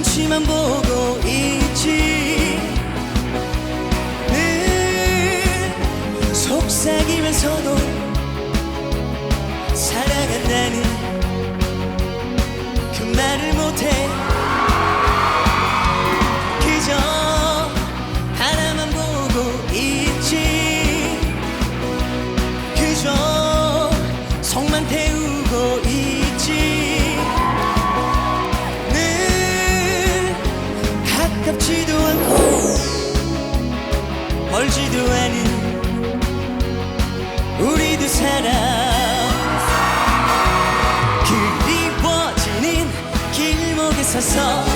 눈치만 보고 있지. 늘 속삭이면서도 길목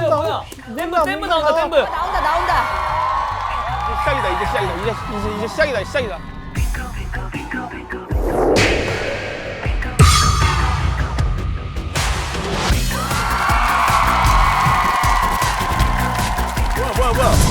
나온다. 나온다 댐브 댐브 나온다 댐브 나온다 나온다. 시작이다 이제 시작이다 이제 이제, 이제 시작이다 시작이다. 뭐야 뭐야 뭐야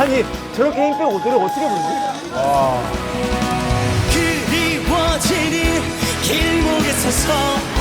아니 저렇게 힘 빼고 노래 어떻게 부르지? 그리워지는 길목에 서서